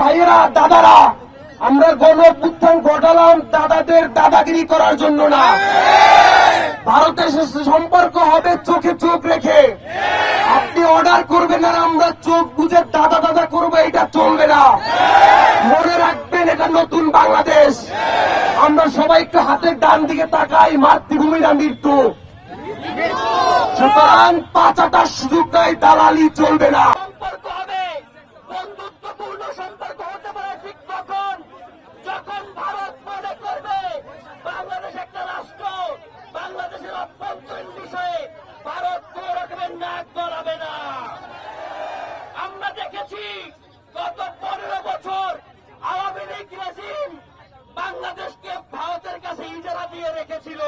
ভাইয়েরা, দাদারা, আমরা গণ অভ্যুত্থান ঘটালাম দাদাদের দাদাগিরি করার জন্য না। ভারতের সম্পর্ক হবে চোখে চোখ রেখে। আপনি অর্ডার করবেন আর আমরা চোখ বুঝে দাদা দাদা করব, এটা চলবে না। মনে রাখবেন এটা নতুন বাংলাদেশ। আমরা সবাই একটু হাতের ডান দিকে তাকাই মাতৃভূমির মৃত্যু। সুতরাং পাঁচাটার সুযোগ নাই, দালালি চলবে না সম্পর্ক হবে বন্ধুত্বপূর্ণ সম্পর্ক হতে পারে ঠিক তখন যখন ভারত মনে করবে বাংলাদেশ একটা রাষ্ট্র বাংলাদেশের অভ্যন্তরীণ বিষয়ে ভারত কোন রকমের নাক গলাবে না আমরা দেখেছি গত পনেরো বছর আওয়ামী লীগ রেজিম বাংলাদেশকে ভারতের কাছে ইজারা দিয়ে রেখেছিল।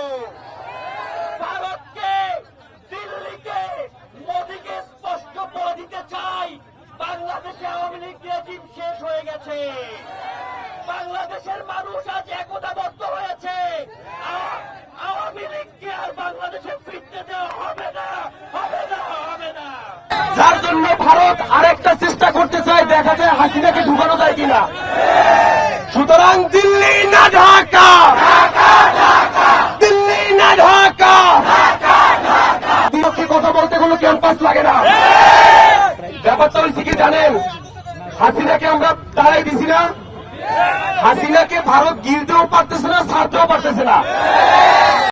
ভারতকে, দিল্লিকে, মোদীকে স্পষ্ট বলে দিতে চাই, বাংলাদেশে আওয়ামী লীগ রেজিম শেষ হয়ে গেছে। বাংলাদেশের মানুষ আজ একতাবদ্ধ হয়েছে। আওয়ামী লীগকে আর বাংলাদেশে ফিরতে দেওয়া হবে না হবে না হবে না। যার জন্য ভারত আরেকটা হাসিনাকে ঢুকানো যায় কিনা? সুতরাং দিল্লি না ঢাকা। দিল্লি না ঢাকা। বিপক্ষে কথা বলতে কোনো ক্যাম্পাস লাগে না। ব্যাপারটা হয়েছে কি জানেন? হাসিনাকে আমরা দাঁড়াই দিছি না। হাসিনাকে ভারত গিলতেও পারতেছে না, ছাড়তেও পারতেছে না।